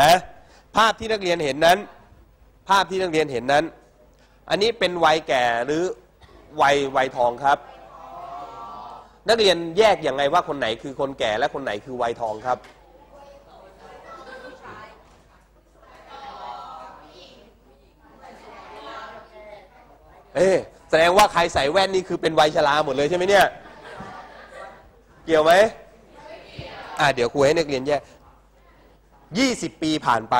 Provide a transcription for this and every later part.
นะภาพที่นักเรียนเห็นนั้น ภาพที่นักเรียนเห็นนั้น อันนี้เป็นวัยแก่หรือวัยวัยทองครับ นักเรียนแยกอย่างไงว่าคนไหนคือคนแก่และคนไหนคือวัยทองครับ เอ๊แสดงว่าใครใส่แว่นนี่คือเป็นวัยชราหมดเลยใช่ไหมเนี่ย เกี่ยวไหมอ่าเดี๋ยวครูให้นักเรียนแยก ยี่สิบปีผ่านไป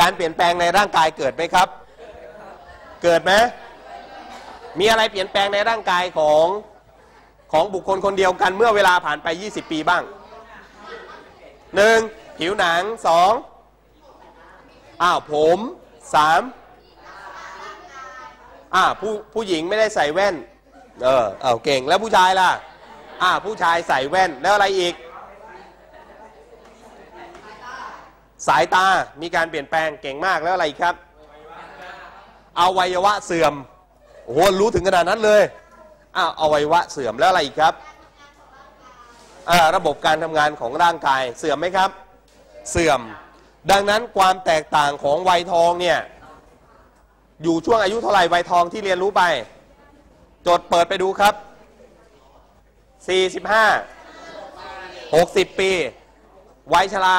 การเปลี่ยนแปลงในร่างกายเกิดไหมครับ เกิดไหมมีอะไรเปลี่ยนแปลงในร่างกายของของบุคคลคนเดียวกันเมื่อเวลาผ่านไป 20 ปีบ้างหนึ่งผิวหนังสองอ้าวผมสามอ่าผู้ผู้หญิงไม่ได้ใส่แว่น เออเอาเก่งแล้วผู้ชายล่ะ อ่า ผู้ชายใส่แว่นแล้วอะไรอีก สายตามีการเปลี่ยนแปลงเก่งมากแล้วอะไรอีกครับอวัยวะเสื่อมโอ้โหรู้ถึงขนาดนั้นเลยอ้าวอวัยวะเสื่อมแล้วอะไรอีกครับอ่าระบบการทำงานของร่างกายเสื่อมไหมครับ เสื่อม ดังนั้นความแตกต่างของวัยทองเนี่ยอยู่ช่วงอายุเท่าไหร่วัยทองที่เรียนรู้ไป จดเปิดไปดูครับ 45 60 ปี วัยชรา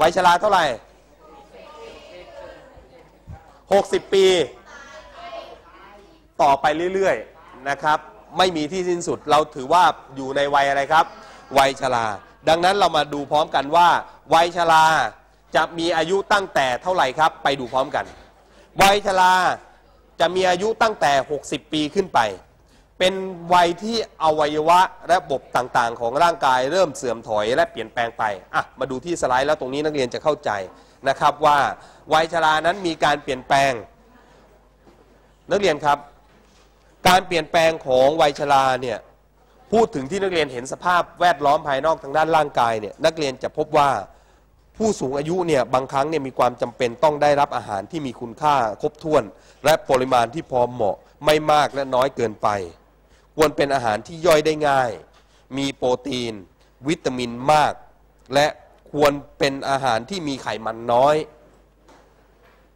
วัยชราเท่าไหร่ 60 ปี ต่อไปเรื่อยๆ นะครับ ไม่มีที่สิ้นสุด เราถือว่าอยู่ในวัยอะไรครับ วัยชรา ดังนั้นเรามาดูพร้อมกันว่า วัยชราจะมีอายุตั้งแต่เท่าไหร่ครับ ไปดูพร้อมกัน วัยชรา จะมีอายุตั้งแต่ 60 ปีขึ้นไป เป็นวัยที่อวัยวะและระบบต่างๆ ของร่างกายเริ่มเสื่อมถอยและเปลี่ยนแปลงไปอะมาดูที่สไลด์แล้วตรงนี้นักเรียนจะเข้าใจนะครับว่าวัยชรานั้นมีการเปลี่ยนแปลง นักเรียนครับ การเปลี่ยนแปลงของวัยชราเนี่ยพูดถึงที่นักเรียนเห็นสภาพแวดล้อมภายนอกทางด้านร่างกายเนี่ยนักเรียนจะพบว่า ผู้สูงอายุเนี่ยบางครั้งเนี่ยมีความจำเป็นต้องได้รับอาหารที่มีคุณค่าครบถ้วน และปริมาณที่พอเหมาะไม่มากและน้อยเกินไป ควรเป็นอาหารที่ย่อยได้ง่าย มีโปรตีน วิตามินมาก และควรเป็นอาหารที่มีไขมันน้อย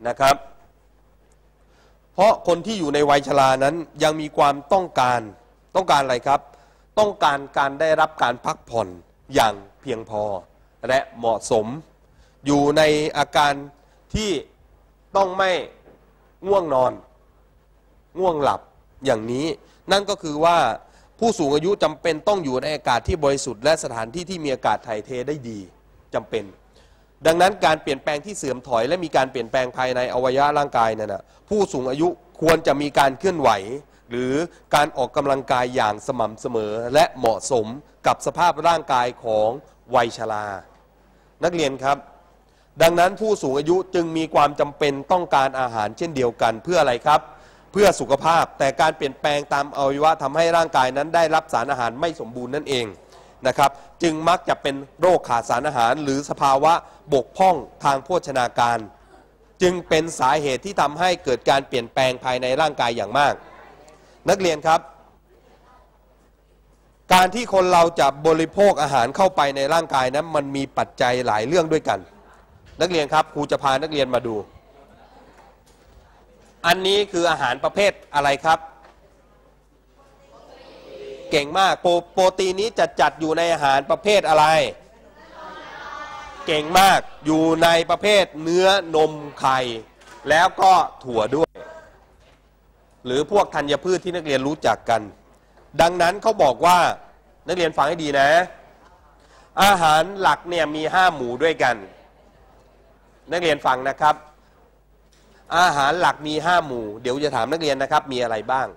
นะครับ เพราะคนที่อยู่ในวัยชรานั้นยังมีความต้องการต้องการอะไรครับ ต้องการการได้รับการพักผ่อนอย่างเพียงพอและเหมาะสม อยู่ในอาการที่ต้องไม่ง่วงนอน ง่วงหลับอย่างนี้ นั่นก็คือว่าผู้สูงอายุจำเป็นต้องอยู่ในอากาศที่บริสุทธิ์และสถานที่ที่มีอากาศถ่ายเทได้ดีจำเป็น ดังนั้นการเปลี่ยนแปลงที่เสื่อมถอย และมีการเปลี่ยนแปลงภายในอวัยวะร่างกายนั่นนะผู้สูงอายุควรจะมีการเคลื่อนไหว หรือการออกกำลังกายอย่างสม่ำเสมอ และเหมาะสมกับสภาพร่างกายของวัยชรา นักเรียนครับ ดังนั้นผู้สูงอายุจึงมีความจำเป็นต้องการอาหารเช่นเดียวกันเพื่ออะไรครับ เพื่อสุขภาพแต่การเปลี่ยนแปลงตามอวัยวะทำให้ร่างกายนั้นได้รับสารอาหารไม่สมบูรณ์นั่นเองนะครับ จึงมักจะเป็นโรคขาดสารอาหาร หรือสภาวะบกพร่องทางโภชนาการ จึงเป็นสาเหตุที่ทำให้เกิดการเปลี่ยนแปลงภายในร่างกายอย่างมาก นักเรียนครับ การที่คนเราจะบริโภคอาหารเข้าไปในร่างกายนั้นมันมีปัจจัยหลายเรื่องด้วยกัน นักเรียนครับครูจะพานักเรียนมาดู อันนี้คืออาหารประเภทอะไรครับ เก่งมากโปรโปรตีนนี้จะจัดอยู่ในอาหารประเภทอะไร เก่งมากอยู่ในประเภทเนื้อนมไข่แล้วก็ถั่วด้วย หรือพวกธัญพืชที่นักเรียนรู้จักกัน ดังนั้นเขาบอกว่านักเรียนฟังให้ดีนะ อาหารหลักเนี่ยมีห้าหมู่ด้วยกัน นักเรียนฟังนะครับ อาหารหลักมีห้าหมู่ เดี๋ยวจะถามนักเรียนนะครับ มีอะไรบ้าง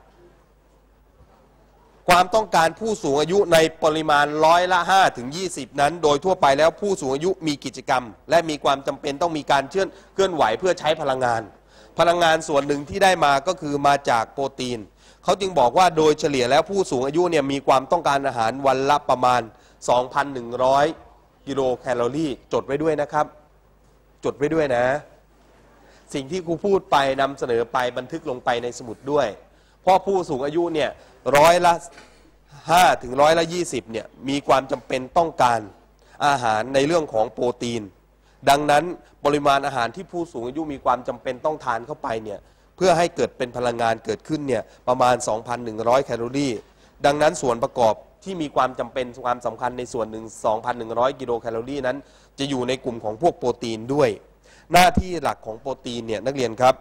ความต้องการผู้สูงอายุในปริมาณร้อยละ5ถึง20 นั้น โดยทั่วไปแล้วผู้สูงอายุมีกิจกรรม และมีความจำเป็นต้องมีการเคลื่อนเคลื่อนไหวเพื่อใช้พลังงาน พลังงานส่วนหนึ่งที่ได้มาก็คือมาจากโปรตีนเขาจึงบอกว่าโดยเฉลี่ยแล้วผู้สูงอายุเนี่ยมีความต้องการอาหารวันละประมาณ 2,100 กิโลแคลอรี่จดไว้ด้วยนะครับ จดไว้ด้วยนะ สิ่งที่ครูพูดไปนำเสนอไปบันทึกลงไปในสมุดด้วยเพเพราะผู้สูงอายุเนี่ยร้อยละ5ถึงร้อยละ20เนี่ยมีความจำเป็นต้องการอาหารในเรื่องของโปรตีน ดังนั้นปริมาณอาหารที่ผู้สูงอายุมีความจำเป็นต้องทานเข้าไปเนี่ยเพื่อให้เกิดเป็นพลังงานเกิดขึ้นเนี่ยประมาณ 2,100 แคลอรี่ ดังนั้นส่วนประกอบ ที่มีความจำเป็นความสำคัญในส่วนหนึ่ง 2,100 กิโลแคลอรี่นั้น จะอยู่ในกลุ่มของพวกโปรตีนด้วย หน้าที่หลักของโปรตีนเนี่ยนักเรียนครับ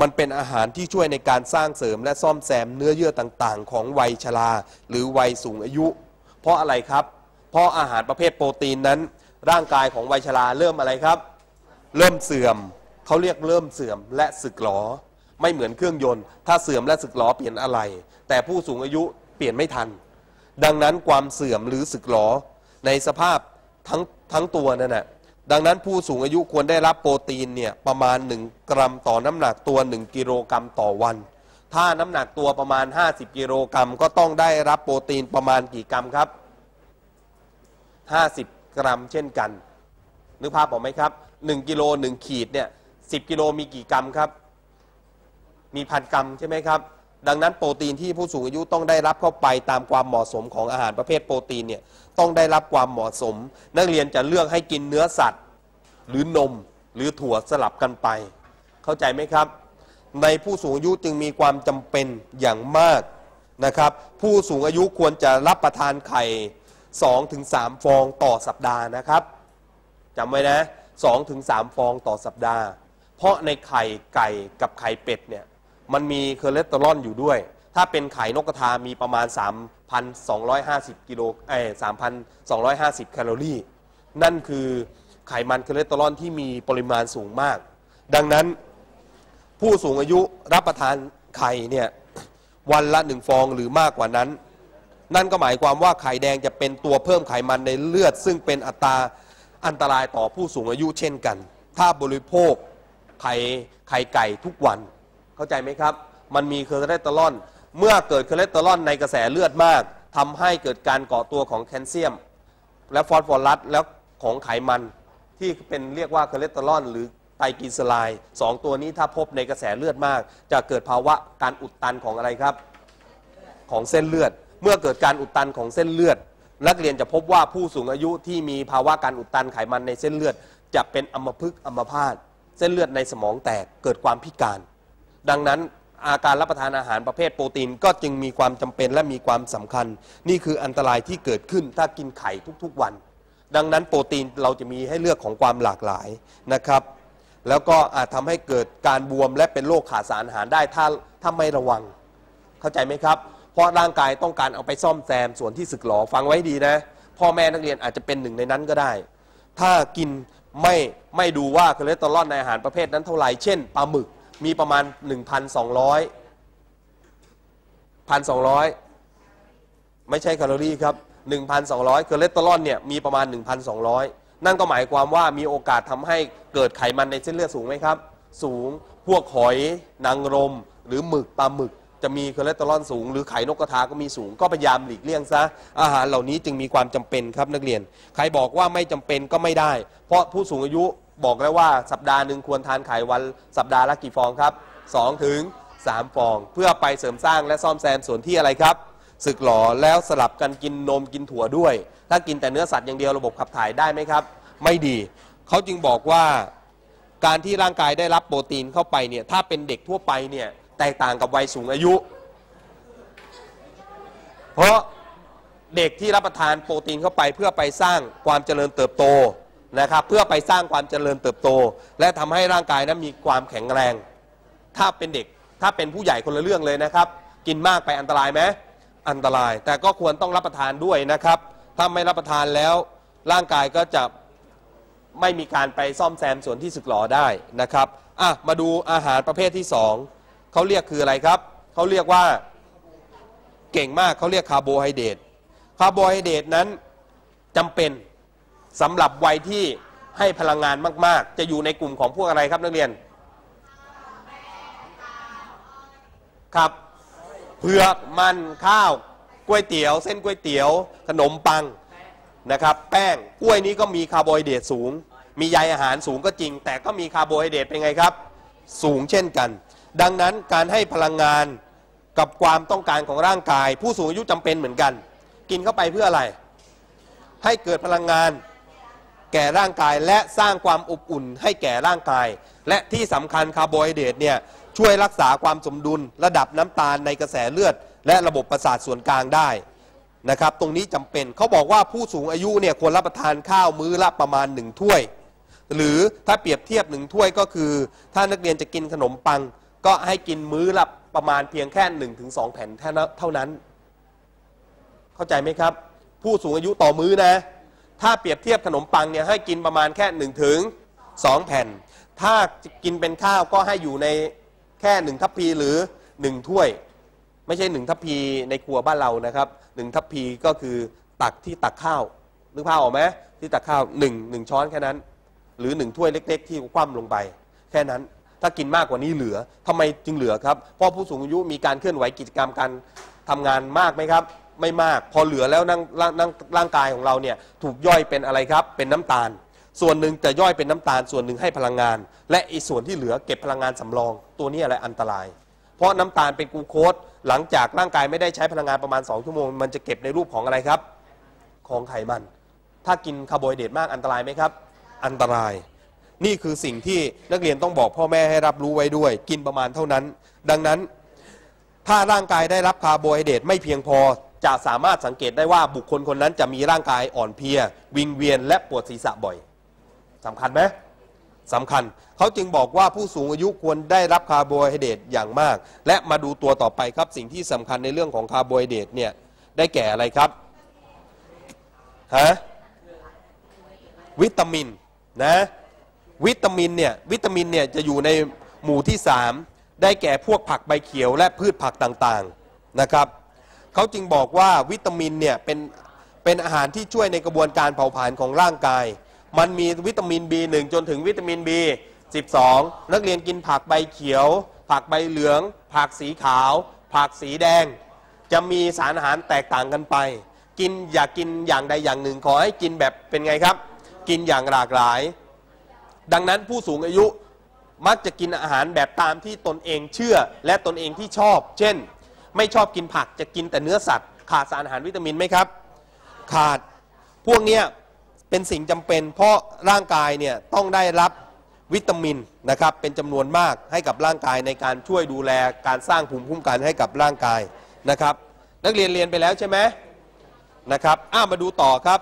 มันเป็นอาหารที่ช่วยในการสร้างเสริมและซ่อมแซมเนื้อเยื่อต่างๆ ของวัยชราหรือวัยสูงอายุ เพราะอะไรครับ เพราะอาหารประเภทโปรตีนนั้น ร่างกายของวัยชราเริ่มอะไรครับ เริ่มเสื่อมเขาเรียกเริ่มเสื่อมและสึกหรอไม่เหมือนเครื่องยนต์ ถ้าเสื่อมและสึกหรอเปลี่ยนอะไร แต่ผู้สูงอายุเปลี่ยนไม่ทัน ดังนั้นความเสื่อมหรือสึกหรอในสภาพทั้งทั้งตัวนั่นแหละดังนั้นผู้สูงอายุควรได้รับโปรตีนเนี่ยประมาณ 1 กรัมต่อน้ำหนักตัว 1 กิโลกรัมต่อวัน ถ้าน้ำหนักตัวประมาณ 50 กิโลกรัมก็ต้องได้รับโปรตีนประมาณกี่กรัมครับ 50 กรัมเช่นกัน นึกภาพออกไหมครับ 1 กิโล 1 ขีดเนี่ย10 กิโลมีกี่กรัมครับ มีพันกรัมใช่ไหมครับ ดังนั้นโปรตีนที่ผู้สูงอายุต้องได้รับเข้าไปตามความเหมาะสมของอาหารประเภทโปรตีนเนี่ยต้องได้รับความเหมาะสม นักเรียนจะเลือกให้กินเนื้อสัตว์ หรือนมหรือถั่วสลับกันไป เข้าใจไหมครับ ในผู้สูงอายุจึงมีความจำเป็นอย่างมากนะครับ ผู้สูงอายุควรจะรับประทานไข่ 2-3 ฟองต่อสัปดาห์นะครับจำไว้นะ2-3 ฟองต่อสัปดาห์ เพราะในไข่ไก่กับไข่เป็ดเนี่ย มันมีคอเลสเตอรอลอยู่ด้วย ถ้าเป็นไข่นกกระทามีประมาณ 3,250กิโลเอ้3,250 แคลอรี่ นั่นคือไขมันคอเลสเตอรอลที่มีปริมาณสูงมาก ดังนั้นผู้สูงอายุรับประทานไข่เนี่ยวันละหนึ่งฟองหรือมากกว่านั้น นั่นก็หมายความว่าไข่แดงจะเป็นตัวเพิ่มไขมันในเลือด ซึ่งเป็นอัตราอันตรายต่อผู้สูงอายุเช่นกัน ถ้าบริโภคไข่ไข่ไก่ทุกวัน เข้าใจไหมครับ มันมีคอเลสเตอรอลเมื่อเกิดคอเลสเตอรอลในกระแสเลือดมากทำให้เกิดการเกาะตัวของแคลเซียม และฟอสฟอรัสแล้วของไขมันที่เป็นเรียกว่าคอเลสเตอรอลหรือไตรกลีเซอไรด์สองตัวนี้ถ้าพบในกระแสเลือดมาก จะเกิดภาวะการอุดตันของอะไรครับ ของเส้นเลือด เมื่อเกิดการอุดตันของเส้นเลือด นักเรียนจะพบว่าผู้สูงอายุที่มีภาวะการอุดตันไขมันในเส้นเลือด จะเป็นอัมพฤกษ์อัมพาตเส้นเลือดในสมองแตกเกิดความพิการ ดังนั้นอาการรับประทานอาหารประเภทโปรตีนก็จึงมีความจำเป็นและมีความสำคัญ นี่คืออันตรายที่เกิดขึ้นถ้ากินไข่ทุกๆวัน ดังนั้นโปรตีนเราจะมีให้เลือกของความหลากหลายนะครับ แล้วก็อาจทำให้เกิดการบวมและเป็นโรคขาดสารอาหารได้ถ้าถ้าไม่ระวัง เข้าใจไหมครับ เพราะร่างกายต้องการเอาไปซ่อมแซมส่วนที่สึกหรอฟังไว้ดีนะ พ่อแม่นักเรียนอาจจะเป็นหนึ่งในนั้นก็ได้ ถ้ากินไม่ไม่ดูว่าคอเลสเตอรอลในอาหารประเภทนั้นเท่าไหร่เช่นปลาหมึก มีประมาณ 1,200 1,200 ไม่ใช่แคลอรี่ครับ 1,200คอเลสเตอรอลเนี่ยมีประมาณ 1,200 นั่นก็หมายความว่ามีโอกาสทำให้เกิดไขมันในเส้นเลือดสูงไหมครับ สูงพวกหอยนางรม หรือหมึกปลาหมึกจะมีคอเลสเตอรอลสูงหรือไข่นกกระทาก็มีสูง ก็พยายามหลีกเลี่ยงซะอาหารเหล่านี้จึงมีความจำเป็นครับนักเรียน ใครบอกว่าไม่จำเป็นก็ไม่ได้ เพราะผู้สูงอายุ บอกแล้วว่าสัปดาห์หนึ่งควรทานไข่วันสัปดาห์ละกี่ฟองครับ 2 ถึง 3 ฟอง เพื่อไปเสริมสร้างและซ่อมแซมส่วนที่อะไรครับสึกหรอแล้วสลับกันกินนมกินถั่วด้วย ถ้ากินแต่เนื้อสัตว์อย่างเดียวระบบขับถ่ายได้ไหมครับ ไม่ดี เขาจึงบอกว่าการที่ร่างกายได้รับโปรตีนเข้าไปเนี่ยถ้าเป็นเด็กทั่วไปเนี่ยแตกต่างกับวัยสูงอายุ เพราะเด็กที่รับประทานโปรตีนเข้าไปเพื่อไปสร้างความเจริญเติบโต นะครับ เพื่อไปสร้างความเจริญเติบโต และทำให้ร่างกายนั้นมีความแข็งแรง ถ้าเป็นเด็กถ้าเป็นผู้ใหญ่คนละเรื่องเลยนะครับ กินมากไปอันตรายไหมอันตราย แต่ก็ควรต้องรับประทานด้วยนะครับ ถ้าไม่รับประทานแล้ว ร่างกายก็จะไม่มีการไปซ่อมแซมส่วนที่สึกหรอได้นะครับอะมาดูอาหารประเภทที่สองเขาเรียกคืออะไรครับเขาเรียกว่าเก่งมากเขาเรียกคาร์โบไฮเดรตคาร์โบไฮเดรตนั้นจำเป็น สำหรับวัยที่ให้พลังงานมาก ๆ จะอยู่ในกลุ่มของพวกอะไรครับนักเรียน ครับเผือกมันข้าวก๋วยเตี๋ยว เส้นก๋วยเตี๋ยว ขนมปังนะครับแป้งกล้วยนี้ก็มีคาร์โบไฮเดรตสูง มีใยอาหารสูงก็จริง แต่ก็มีคาร์โบไฮเดรตเป็นไงครับ สูงเช่นกัน ดังนั้นการให้พลังงานกับความต้องการของร่างกาย ผู้สูงอายุจำเป็นเหมือนกัน กินเข้าไปเพื่ออะไร ให้เกิดพลังงาน แก่ร่างกายและสร้างความอบอุ่นให้แก่ร่างกาย และที่สำคัญคาร์โบไฮเดรตเนี่ยช่วยรักษาความสมดุลระดับน้ำตาลในกระแสเลือด และระบบประสาทส่วนกลางได้นะครับตรงนี้จำเป็นเขาบอกว่าผู้สูงอายุเนี่ยควรรับประทานข้าวมื้อละประมาณหนึ่งถ้วย หรือถ้าเปรียบเทียบหนึ่งถ้วยก็คือ ถ้านักเรียนจะกินขนมปัง ก็ให้กินมื้อละประมาณเพียงแค่1นถึงสแผ่นเท่านั้น เข้าใจไหมครับ ผู้สูงอายุต่อมื้อนะ ถ้าเปรียบเทียบขนมปังเนี่ยให้กินประมาณแค่1นถึงสแผ่น ถ้ากินเป็นข้าวก็ให้อยู่ในแค่หนึ่งทัพพีหรือหนึ่งถ้วย ไม่ใช่หนึ่งทัพพีในครัวบ้านเรานะครับหนึ่งทัพพีก็คือตักที่ตักข้าวนึกภาพออกไหมที่ตักข้าวหนึ่งหนึ่งช้อนแค่นั้น หรือหนึ่งถ้วยเล็ก ๆ ที่คว่ำลงไป แค่นั้นถ้ากินมากกว่านี้เหลือทำไมจึงเหลือครับเพราะผู้สูงอายุมีการเคลื่อนไหวกิจกรรมการทำงานมากไหมครับ ไม่มาก พอเหลือแล้วนั่งร่างร่างกายของเราเนี่ยถูกย่อยเป็นอะไรครับ เป็นน้ำตาล ส่วนหนึ่งจะย่อยเป็นน้ำตาล ส่วนหนึ่งให้พลังงาน และอีส่วนที่เหลือเก็บพลังงานสำรอง ตัวนี้อะไรอันตราย เพราะน้ำตาลเป็นกลูโคสหลังจากร่างกายไม่ได้ใช้พลังงานประมาณ 2 ชั่วโมง มันจะเก็บในรูปของอะไรครับ ของไขมัน ถ้ากินคาร์โบไฮเดรตมากอันตรายไหมครับ อันตราย นี่คือสิ่งที่นักเรียนต้องบอกพ่อแม่ให้รับรู้ไว้ด้วย กินประมาณเท่านั้น ดังนั้นถ้าร่างกายได้รับคาร์โบไฮเดรตไม่เพียงพอ จะสามารถสังเกตได้ว่าบุคคลคนนั้นจะมีร่างกายอ่อนเพลีย วิงเวียนและปวดศีรษะบ่อยสำคัญไหมสำคัญ เขาจึงบอกว่าผู้สูงอายุควรได้รับคาร์โบไฮเดรตอย่างมาก และมาดูตัวต่อไปครับสิ่งที่สำคัญในเรื่องของคาร์โบไฮเดรตเนี่ยได้แก่อะไรครับฮะวิตามินนะวิตามินเนี่ยวิตามินเนี่ยจะอยู่ในหมู่ที่ 3 ได้แก่พวกผักใบเขียวและพืชผักต่างๆนะครับ เขาจึงบอกว่าวิตามินเนี่ยเป็นเป็นอาหารที่ช่วยในกระบวนการเผาผลาญของร่างกาย มันมีวิตามิน B1 จนถึงวิตามิน B12 นักเรียนกินผักใบเขียว ผักใบเหลือง ผักสีขาว ผักสีแดง จะมีสารอาหารแตกต่างกันไป กินอย่ากกินอย่างใดอย่างหนึ่ง ขอให้กินแบบเป็นไงครับ กินอย่างหลากหลาย ดังนั้นผู้สูงอายุมักจะกินอาหารแบบตามที่ตนเองเชื่อและตนเองที่ชอบ เช่น ไม่ชอบกินผักจะกินแต่เนื้อสัตว์ ขาดสารอาหารวิตามินไหมครับ ขาดพวกเนี้ยเป็นสิ่งจำเป็น เพราะร่างกายเนี่ยต้องได้รับวิตามินนะครับเป็นจำนวนมากให้กับร่างกายในการช่วยดูแลการสร้างภูมิคุ้มกันให้กับร่างกายนะครับ นักเรียนเรียนไปแล้วใช่ไหมนะครับอ้ามาดูต่อครับ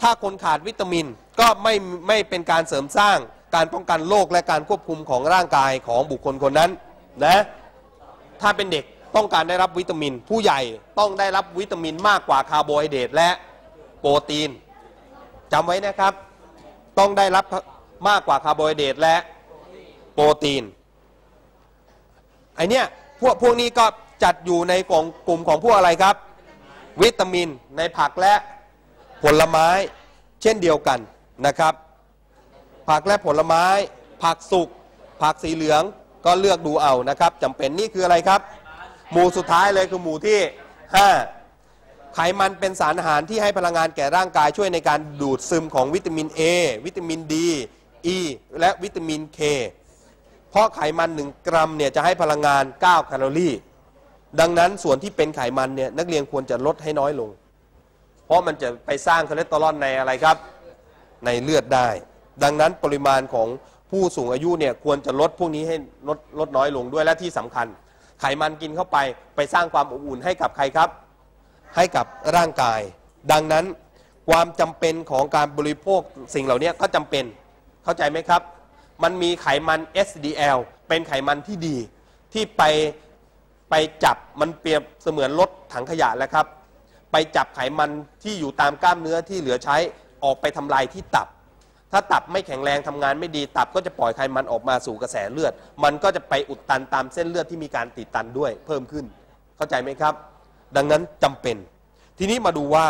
ถ้าคนขาดวิตามินก็ไม่ไม่เป็นการเสริมสร้างการป้องกันโรคและการควบคุมของร่างกายของบุคคลคนนั้นนะถ้าเป็นเด็ก ต้องการได้รับวิตามิน ผู้ใหญ่ต้องได้รับวิตามินมากกว่าคาร์โบไฮเดรตและโปรตีนจำไว้นะครับ ต้องได้รับมากกว่าคาร์โบไฮเดรตและโปรตีนไอเนี้ยพวกพวกนี้ก็จัดอยู่ในกลุ่มกลุ่มของพวกอะไรครับ วิตามินในผักและผลไม้เช่นเดียวกันนะครับ ผักและผลไม้ ผักสุกผักสีเหลืองก็เลือกดูเอานะครับจำเป็นนี่คืออะไรครับ หมู่สุดท้ายเลยคือหมู่ที่ 5 ไขมันเป็นสารอาหารที่ให้พลังงานแก่ร่างกายช่วยในการดูดซึมของวิตามิน A วิตามิน D E และวิตามิน K เพราะไขมัน 1 กรัมเนี่ยจะให้พลังงาน 9 แคลอรี่ ดังนั้นส่วนที่เป็นไขมันเนี่ยนักเรียนควรจะลดให้น้อยลง เพราะมันจะไปสร้างคอเลสเตอรอลในอะไรครับ ในเลือดได้ ดังนั้นปริมาณของผู้สูงอายุเนี่ยควรจะลดพวกนี้ให้ลดลดน้อยลงด้วยและที่สำคัญ ไขมันกินเข้าไปไปสร้างความอบอุ่นให้กับใครครับ ให้กับร่างกาย ดังนั้นความจำเป็นของการบริโภคสิ่งเหล่านี้ก็จำเป็นเข้าใจไหมครับ มันมีไขมัน SDL เป็นไขมันที่ดี ที่ไปไปจับมันเปรียบเสมือนรถถังขยะแล้วครับ ไปจับไขมันที่อยู่ตามกล้ามเนื้อที่เหลือใช้ออกไปทำลายที่ตับ ถ้าตับไม่แข็งแรงทำงานไม่ดี ตับก็จะปล่อยไขมันออกมาสู่กระแสเลือด มันก็จะไปอุดตันตามเส้นเลือดที่มีการติดตันด้วย เพิ่มขึ้น เข้าใจไหมครับ ดังนั้นจำเป็น ทีนี้มาดูว่า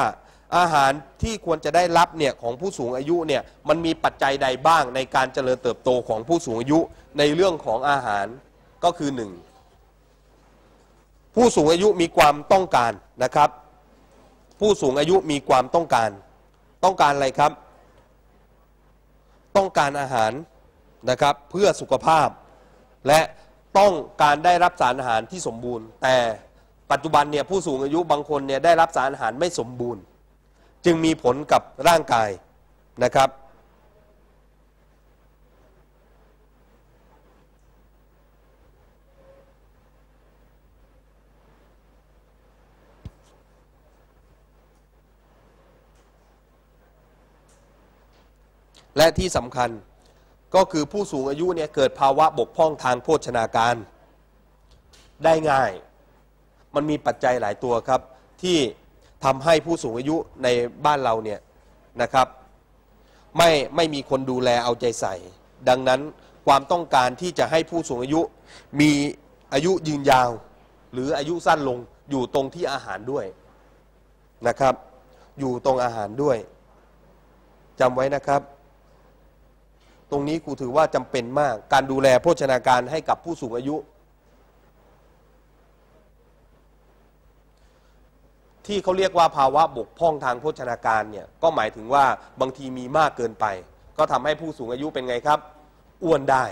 อาหารที่ควรจะได้รับเนี่ยของผู้สูงอายุเนี่ยมันมีปัจจัยใดบ้างในการเจริญเติบโตของผู้สูงอายุในเรื่องของอาหารก็คือหนึ่งผู้สูงอายุมีความต้องการนะครับ ผู้สูงอายุมีความต้องการ ต้องการอะไรครับ ต้องการอาหารนะครับเพื่อสุขภาพ และต้องการได้รับสารอาหารที่สมบูรณ์ แต่ปัจจุบันเนี่ยผู้สูงอายุบางคนเนี่ยได้รับสารอาหารไม่สมบูรณ์ จึงมีผลกับร่างกายนะครับ และที่สำคัญก็คือผู้สูงอายุเนี่ยเกิดภาวะบกพร่องทางโภชนาการ ได้ง่าย มันมีปัจจัยหลายตัวครับ ที่ทำให้ผู้สูงอายุในบ้านเราเนี่ยนะครับไม่ไม่มีคนดูแลเอาใจใส่ ดังนั้นความต้องการที่จะให้ผู้สูงอายุมีอายุยืนยาว หรืออายุสั้นลงอยู่ตรงที่อาหารด้วยนะครับ อยู่ตรงอาหารด้วยจำไว้นะครับ ตรงนี้ครูถือว่าจำเป็นมาก การดูแลโภชนาการให้กับผู้สูงอายุ ที่เขาเรียกว่าภาวะบกพร่องทางโภชนาการเนี่ยก็หมายถึงว่าบางทีมีมากเกินไป ก็ทำให้ผู้สูงอายุเป็นไงครับ อ้วนได้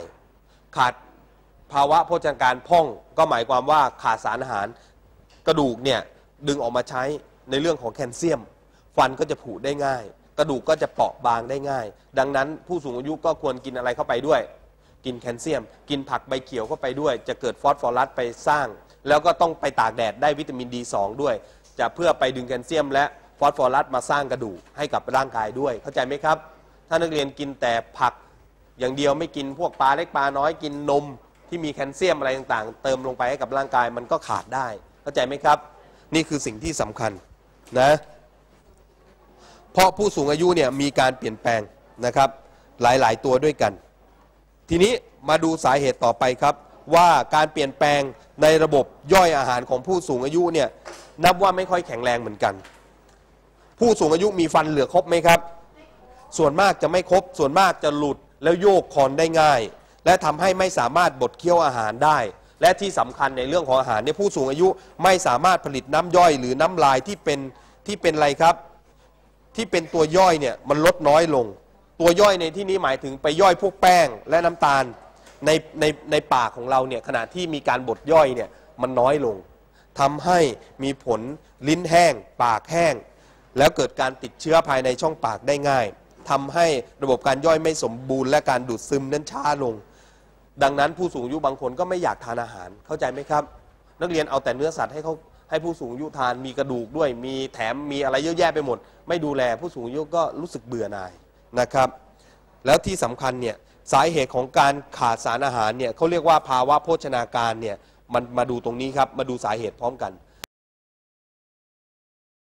ขาดภาวะโภชนาการพร่องก็หมายความว่าขาดสารอาหาร กระดูกเนี่ยดึงออกมาใช้ในเรื่องของแคลเซียม ฟันก็จะผุได้ง่าย กระดูกก็จะเปราะบางได้ง่าย ดังนั้นผู้สูงอายุก็ควรกินอะไรเข้าไปด้วย กินแคลเซียม กินผักใบเขียวเข้าไปด้วย จะเกิดฟอสฟอรัสไปสร้าง แล้วก็ต้องไปตากแดดได้วิตามิน D2 ด้วย จะเพื่อไปดึงแคลเซียม และฟอสฟอรัสมาสร้างกระดูกให้กับร่างกายด้วย เข้าใจไหมครับ ถ้านักเรียนกินแต่ผักอย่างเดียวไม่กินพวกปลาเล็กปลาน้อยกินนม ที่มีแคลเซียมอะไรต่างๆ เติมลงไปให้กับร่างกายมันก็ขาดได้ เข้าใจไหมครับ นี่คือสิ่งที่สำคัญนะ เพราะผู้สูงอายุเนี่ยมีการเปลี่ยนแปลงนะครับหลายๆ ตัวด้วยกัน ทีนี้มาดูสาเหตุต่อไปครับ ว่าการเปลี่ยนแปลงในระบบย่อยอาหารของผู้สูงอายุเนี่ยนับว่าไม่ค่อยแข็งแรงเหมือนกัน ผู้สูงอายุมีฟันเหลือครบไหมครับ ส่วนมากจะไม่ครบ ส่วนมากจะหลุดแล้วโยกคอนได้ง่าย และทำให้ไม่สามารถบดเคี้ยวอาหารได้ และที่สำคัญในเรื่องของอาหารเนี่ยผู้สูงอายุไม่สามารถผลิตน้ำย่อยหรือน้ำลายที่เป็นที่เป็นอะไรครับ ที่เป็นตัวย่อยเนี่ยมันลดน้อยลง ตัวย่อยในที่นี้หมายถึงไปย่อยพวกแป้งและน้ำตาลในในในปากของเราเนี่ยขณะที่มีการบดย่อยเนี่ยมันน้อยลงทำให้มีผลลิ้นแห้ง ปากแห้ง แล้วเกิดการติดเชื้อภายในช่องปากได้ง่ายทำให้ระบบการย่อยไม่สมบูรณ์ และการดูดซึมนั้นช้าลง ดังนั้นผู้สูงอายุบางคนก็ไม่อยากทานอาหารเข้าใจไหมครับ นักเรียนเอาแต่เนื้อสัตว์ให้เขา ให้ผู้สูงอายุทานมีกระดูกด้วย มีแถมมีอะไรเยอะแยะไปหมด ไม่ดูแลผู้สูงอายุก็รู้สึกเบื่อหน่ายนะครับ แล้วที่สำคัญเนี่ยสาเหตุของการขาดสารอาหารเนี่ยเขาเรียกว่าภาวะโภชนาการเนี่ยมันมาดูตรงนี้ครับมาดูสาเหตุพร้อมกัน